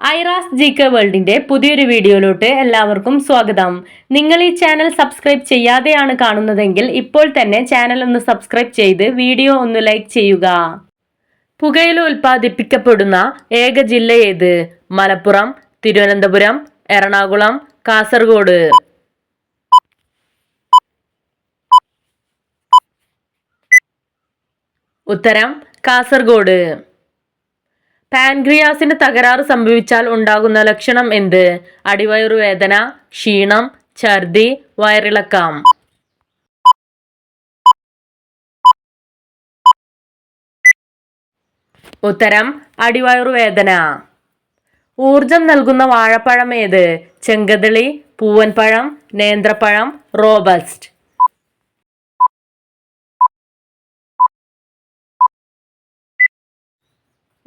Aira's G K വേൾഡിന്റെ പുതിയൊരു വീഡിയോയിലോട്ട് എല്ലാവർക്കും സ്വാഗതം. നിങ്ങൾ ഈ ചാനൽ സബ്സ്ക്രൈബ് ചെയ്യാതെയാണ് കാണുന്നതെങ്കിൽ ഇപ്പോൾ തന്നെ ചാനൽ ഒന്ന് സബ്സ്ക്രൈബ് ചെയ്ത് വീഡിയോ ഒന്ന് ലൈക്ക് ചെയ്യുക. പുകയില ഉൽപ്പാദിപ്പിക്കപ്പെടുന്ന ഏക ജില്ല ഏത്? മലപ്പുറം തിരുവനന്തപുരം എറണാകുളം കാസർഗോഡ്. ഉത്തരം കാസർഗോഡ്. പാൻക്രിയാസിന് തകരാറ് സംഭവിച്ചാൽ ഉണ്ടാകുന്ന ലക്ഷണം എന്ത്? അടിവയറുവേദന ക്ഷീണം ഛർദി വയറിളക്കം. ഉത്തരം അടിവയറുവേദന ഊർജം നൽകുന്ന വാഴപ്പഴം ഏത്? ചെങ്കതളി പൂവൻപഴം നേന്ത്രപ്പഴം റോബസ്റ്റ്.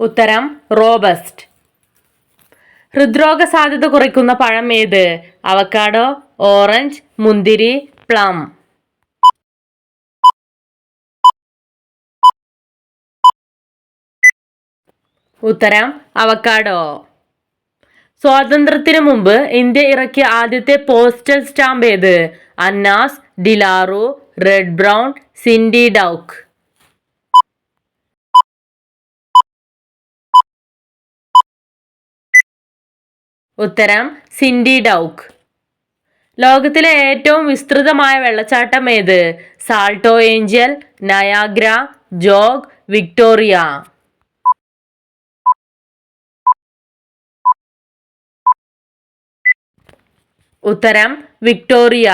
ഉത്തരം റോബസ്റ്റ്. ഹൃദ്രോഗ സാധ്യത കുറയ്ക്കുന്ന പഴം ഏത്? അവക്കാഡോ ഓറഞ്ച് മുന്തിരി പ്ലം. ഉത്തരം അവക്കാഡോ സ്വാതന്ത്ര്യത്തിന് മുമ്പ് ഇന്ത്യ ഇറക്കിയ ആദ്യത്തെ പോസ്റ്റൽ സ്റ്റാമ്പ് ഏത്? Annas De La Rue red brown Scinde Dawk. ഉത്തരം സിൻഡി ഡൗക്ക്. ലോകത്തിലെ ഏറ്റവും വിസ്തൃതമായ വെള്ളച്ചാട്ടം ഏത്? Salto Angel Niagara Jog Victoria. ഉത്തരം വിക്ടോറിയ.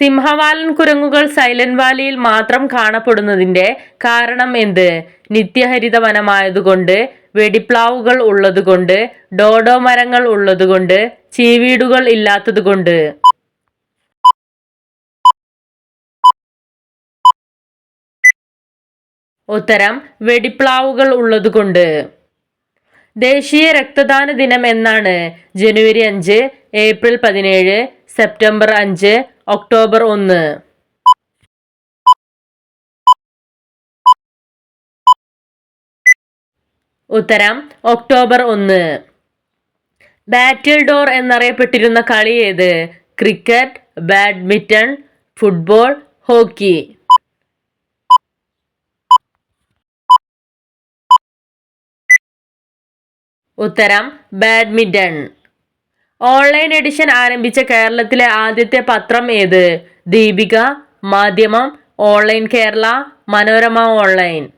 സിംഹവാലൻ കുരങ്ങുകൾ സൈലന്റ് വാലിയിൽ മാത്രം കാണപ്പെടുന്നതിന്റെ കാരണം എന്ത്? നിത്യഹരിത വനമായതുകൊണ്ട് വെടിപ്ലാവുകൾ ഉള്ളതുകൊണ്ട് ഡോഡോ മരങ്ങൾ ഉള്ളതുകൊണ്ട് ചീവീടുകൾ ഇല്ലാത്തതുകൊണ്ട്. ഉത്തരം വെടിപ്ലാവുകൾ ഉള്ളതുകൊണ്ട്. ദേശീയ രക്തദാന ദിനം എന്നാണ് ജനുവരി അഞ്ച് ഏപ്രിൽ പതിനേഴ് സെപ്റ്റംബർ അഞ്ച് ഒക്ടോബർ ഒന്ന്. ഉത്തരം ഒക്ടോബർ ഒന്ന്. ബാറ്റിൽ ഡോർ എന്നറിയപ്പെട്ടിരുന്ന കളി ഏത്? Cricket badminton football hockey. ഉത്തരം ബാഡ്മിന്റൺ. ഓൺലൈൻ എഡിഷൻ ആരംഭിച്ച കേരളത്തിലെ ആദ്യത്തെ പത്രം ഏത്? ദീപിക മാധ്യമം ഓൺലൈൻ കേരള മനോരമ ഓൺലൈൻ.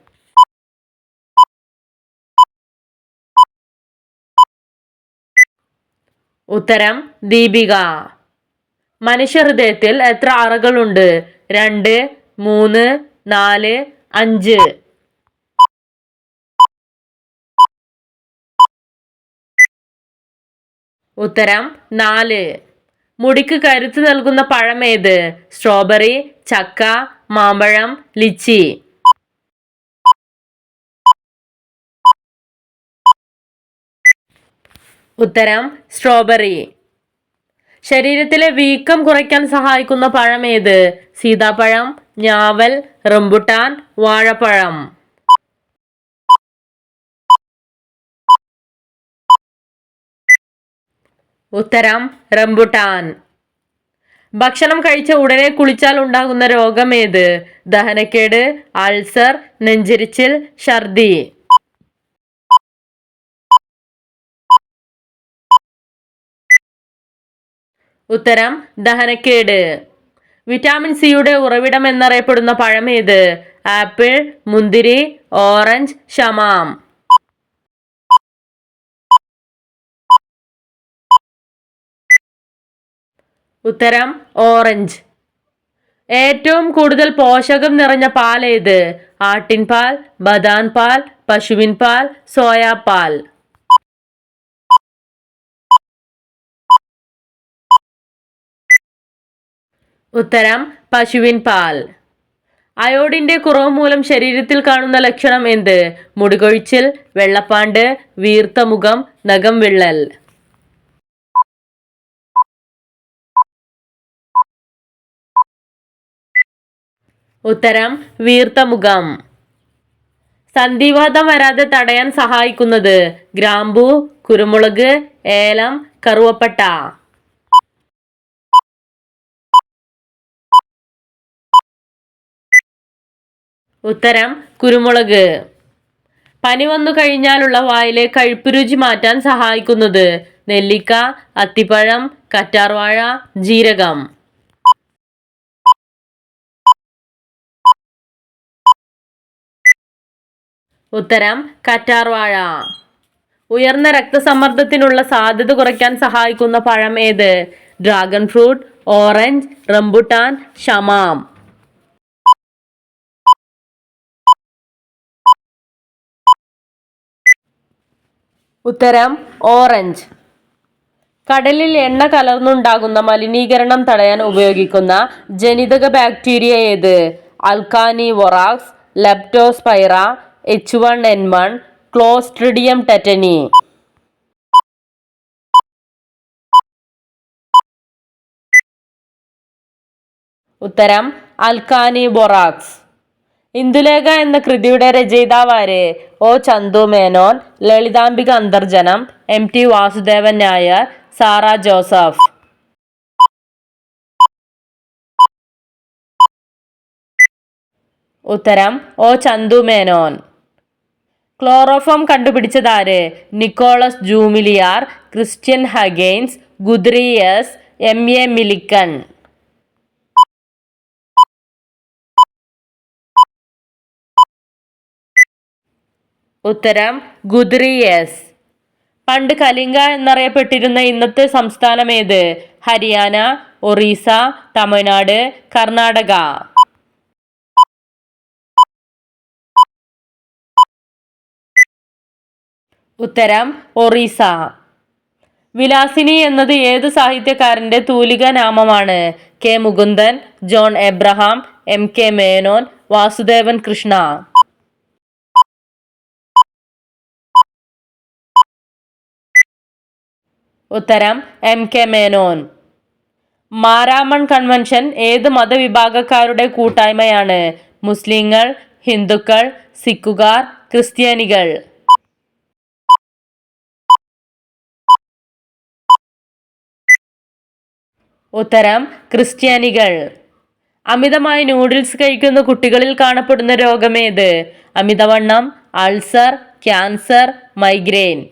ഉത്തരം ദീപിക. മനുഷ്യ ഹൃദയത്തിൽ എത്ര അറകളുണ്ട്? രണ്ട് മൂന്ന് നാല് അഞ്ച്. ഉത്തരം നാല്. മുടിക്ക് കരുത്ത് നൽകുന്ന പഴം ഏത് സ്ട്രോബെറി ചക്ക മാമ്പഴം ലിച്ചി. ഉത്തരം സ്ട്രോബെറി. ശരീരത്തിലെ വീക്കം കുറയ്ക്കാൻ സഹായിക്കുന്ന പഴം ഏത് സീതാപ്പഴം ഞാവൽ റംബുട്ടാൻ വാഴപ്പഴം. ഉത്തരം റംബുട്ടാൻ. ഭക്ഷണം കഴിച്ച ഉടനെ കുളിച്ചാൽ ഉണ്ടാകുന്ന രോഗം ഏത്? ദഹനക്കേട് അൾസർ നെഞ്ചരിച്ചിൽ ഛർദി. ഉത്തരം ദഹനക്കേട്. വിറ്റാമിൻ സിയുടെ ഉറവിടം എന്നറിയപ്പെടുന്ന പഴം ഏത്? ആപ്പിൾ മുന്തിരി ഓറഞ്ച് ഷമാം. ഉത്തരം ഓറഞ്ച്. ഏറ്റവും കൂടുതൽ പോഷകം നിറഞ്ഞ പാൽ ഏത്? ആട്ടിൻ പാൽ ബദാം പാൽ പശുവിൻ പാൽ സോയാ പാൽ ഉത്തരം പശുവിൻ പാൽ. അയോഡിന്റെ കുറവ് മൂലം ശരീരത്തിൽ കാണുന്ന ലക്ഷണം എന്ത്? മുടികൊഴിച്ചിൽ വെള്ളപ്പാണ്ട് വീർത്ത മുഖം നഖം വിള്ളൽ. ഉത്തരം വീർത്ത മുഖം സന്ധിവാദം വരാതെ തടയാൻ സഹായിക്കുന്നത് ഗ്രാമ്പു കുരുമുളക് ഏലം കറുവപ്പട്ട. ഉത്തരം കുരുമുളക്. പനി വന്നു കഴിഞ്ഞാലുള്ള വായിലെ കഴുപ്പ് രുചി മാറ്റാൻ സഹായിക്കുന്നത് നെല്ലിക്ക അത്തിപ്പഴം കറ്റാർവാഴ ജീരകം. ഉത്തരം കറ്റാർവാഴ. ഉയർന്ന രക്തസമ്മർദ്ദത്തിനുള്ള സാധ്യത കുറയ്ക്കാൻ സഹായിക്കുന്ന പഴം ഏത്? ഡ്രാഗൺ ഫ്രൂട്ട് ഓറഞ്ച് റംബുട്ടാൻ ഷമാം. ഉത്തരം ഓറഞ്ച്. കടലിൽ എണ്ണ കലർന്നുണ്ടാകുന്ന മലിനീകരണം തടയാൻ ഉപയോഗിക്കുന്ന ജനിതക ബാക്ടീരിയ ഏത്? Alcanivorax leptospira H one N one clostridium tetani. ഉത്തരം അൽക്കാനി ബൊറാക്സ് ഇന്ദുലേഖ എന്ന കൃതിയുടെ രചയിതാവാര് O Chandu Menon Lalithambika Antharjanam M T Vasudevan Nair Sara Joseph. ഉത്തരം ഒ ചന്തു മേനോൻ. ക്ലോറോഫോം കണ്ടുപിടിച്ചതാര്? നിക്കോളസ് ജൂമിലിയാർ ക്രിസ്ത്യൻ ഹഗെയിൻസ് ഗുദ്രിയസ് എം എ മിലിക്കൺ. ഉത്തരം ഗുദ്രിയസ്. പണ്ട് കലിംഗ എന്നറിയപ്പെട്ടിരുന്ന ഇന്നത്തെ സംസ്ഥാനം ഏത് ഹരിയാന ഒറീസ തമിഴ്നാട് കർണാടക. ഉത്തരം ഒറീസ. വിലാസിനി എന്നത് ഏത് സാഹിത്യകാരന്റെ തൂലിക നാമമാണ്? K. Mukundan John Abraham M. K. Menon Vasudevan Krishna. ഉത്തരം M K Menon. Maramon convention ഏത് മതവിഭാഗക്കാരുടെ കൂട്ടായ്മയാണ്? മുസ്ലിങ്ങൾ ഹിന്ദുക്കൾ സിഖുകാർ ക്രിസ്ത്യാനികൾ. ഉത്തരം ക്രിസ്ത്യാനികൾ. അമിതമായി നൂഡിൽസ് കഴിക്കുന്ന കുട്ടികളിൽ കാണപ്പെടുന്ന രോഗമേത്? അമിതവണ്ണം അൾസർ ക്യാൻസർ മൈഗ്രെയിൻ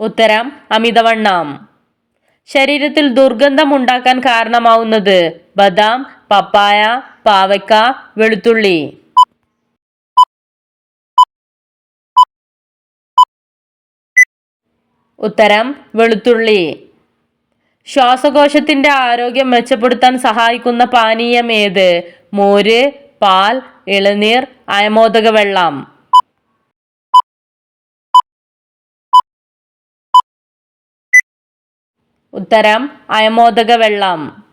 ഉത്തരം അമിതവണ്ണം. ശരീരത്തിൽ ദുർഗന്ധം ഉണ്ടാക്കാൻ കാരണമാവുന്നത് ബദാം പപ്പായ പാവയ്ക്ക വെളുത്തുള്ളി. ഉത്തരം വെളുത്തുള്ളി. ശ്വാസകോശത്തിന്റെ ആരോഗ്യം മെച്ചപ്പെടുത്താൻ സഹായിക്കുന്ന പാനീയം ഏത്? മോര് പാൽ ഇളനീർ അയമോദക വെള്ളം ഉത്തരം അയമോദക വെള്ളം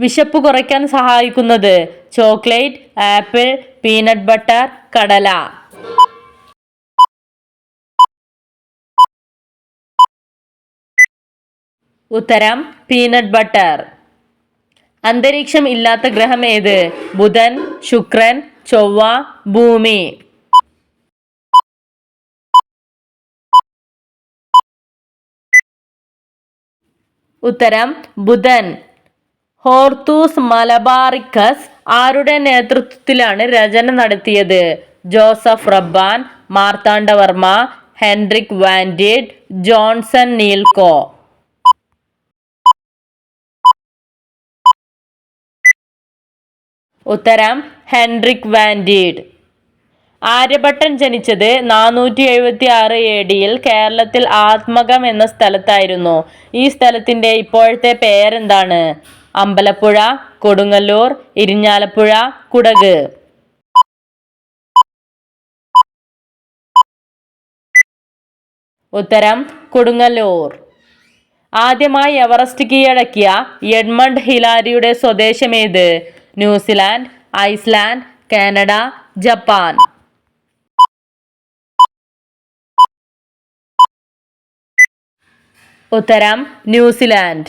വിശപ്പ് കുറയ്ക്കാൻ സഹായിക്കുന്നത് ചോക്ലേറ്റ് ആപ്പിൾ പീനട്ട് ബട്ടർ കടല. ഉത്തരം പീനട്ട് ബട്ടർ. അന്തരീക്ഷം ഇല്ലാത്ത ഗ്രഹം ഏത്? ബുധൻ ശുക്രൻ ചൊവ്വ ഭൂമി. ഉത്തരം ബുധൻ. ഹോർത്തൂസ് മലബാറിക്കസ് ആരുടെ നേതൃത്വത്തിലാണ് രചന നടത്തിയത്? Joseph Rabban Marthandavarma Henrique വാൻഡിഡ് Johnson നീൽകോ ഉത്തരം ഹെൻറിക് വാൻഡീഡ്. ആര്യഭട്ടൻ ജനിച്ചത് നാനൂറ്റി എഴുപത്തി ആറ് എ ഡിയിൽ കേരളത്തിൽ ആത്മകം എന്ന സ്ഥലത്തായിരുന്നു. ഈ സ്ഥലത്തിന്റെ ഇപ്പോഴത്തെ പേരെന്താണ്? അമ്പലപ്പുഴ കൊടുങ്ങല്ലൂർ ഇരിഞ്ഞാലപ്പുഴ കുടക്. ഉത്തരം കൊടുങ്ങല്ലൂർ. ആദ്യമായി എവറസ്റ്റ് കീഴടക്കിയ എഡ്മണ്ട് ഹിലാരിയുടെ സ്വദേശമേത് New Zealand Iceland Canada Japan. ഉത്തരം ന്യൂസിലാൻഡ്.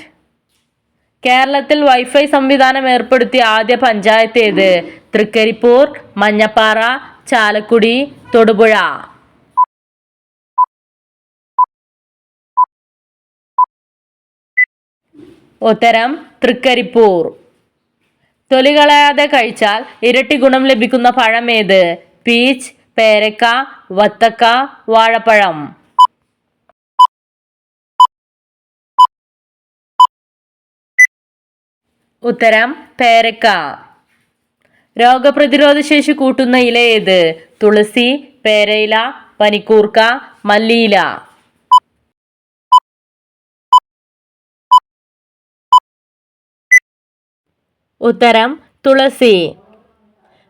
കേരളത്തിൽ വൈഫൈ സംവിധാനം ഏർപ്പെടുത്തിയ ആദ്യ പഞ്ചായത്ത് ഏത്? തൃക്കരിപ്പൂർ മഞ്ഞപ്പാറ ചാലക്കുടി തൊടുപുഴ. ഉത്തരം തൃക്കരിപ്പൂർ. തൊലികളയാതെ കഴിച്ചാൽ ഇരട്ടി ഗുണം ലഭിക്കുന്ന പഴം ഏത്? പീച്ച് പേരക്ക വത്തക്ക വാഴപ്പഴം. ഉത്തരം പേരക്ക. രോഗപ്രതിരോധ ശേഷി കൂട്ടുന്ന ഇല ഏത്? തുളസി പേരയില പനിക്കൂർക്ക മല്ലിയില. ഉത്തരം തുളസി.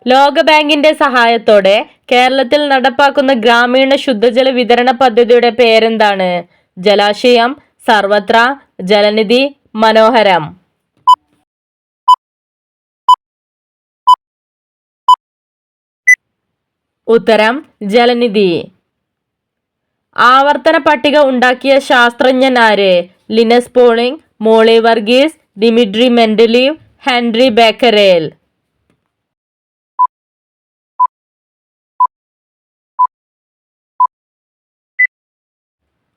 ലോകബാങ്കിന്റെ സഹായത്തോടെ കേരളത്തിൽ നടപ്പാക്കുന്ന ഗ്രാമീണ ശുദ്ധജല വിതരണ പദ്ധതിയുടെ പേരെന്താണ്? ജലാശയം സർവത്ര ജലനിധി മനോഹരം. ഉത്തരം ജലനിധി. ആവർത്തന പട്ടിക ഉണ്ടാക്കിയ ശാസ്ത്രജ്ഞൻ ആര്? Linus Pauling Molly Varghese Dmitri Mendeleev Henri Becquerel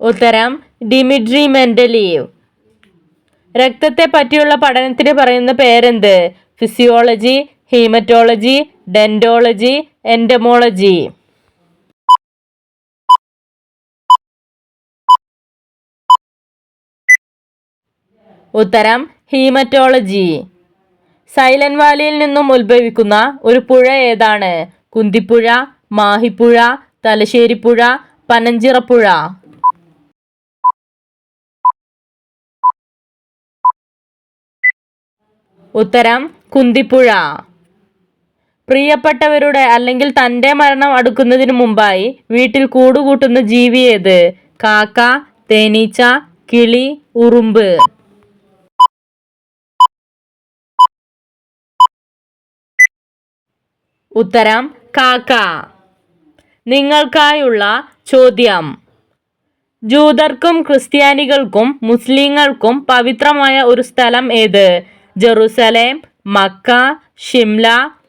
ഉത്തരം ഡിമിട്രി മെൻഡലീവ്. രക്തത്തെ പറ്റിയുള്ള പഠനത്തിന് പറയുന്ന പേരെന്ത്? ഫിസിയോളജി ഹീമറ്റോളജി ഡെന്റോളജി എൻഡമോളജി ഉത്തരം ഹീമറ്റോളജി. സൈലന്റ് വാലിയിൽ നിന്നും ഉത്ഭവിക്കുന്ന ഒരു പുഴ ഏതാണ്? കുന്തിപ്പുഴ മാഹിപ്പുഴ തലശ്ശേരിപ്പുഴ പനഞ്ചിറപ്പുഴ. ഉത്തരം കുന്തിപ്പുഴ. പ്രിയപ്പെട്ടവരുടെ അല്ലെങ്കിൽ തന്റെ മരണം അടുക്കുന്നതിന് മുമ്പായി വീട്ടിൽ കൂടുകൂട്ടുന്ന ജീവി ഏത്? കാക്ക തേനീച്ച കിളി ഉറുമ്പ്. ഉത്തരം കാക്ക. നിങ്ങൾക്കായുള്ള ചോദ്യം. ജൂതർക്കും ക്രിസ്ത്യാനികൾക്കും മുസ്ലിങ്ങൾക്കും പവിത്രമായ ഒരു സ്ഥലം ഏത്? Jerusalem Mecca Shimla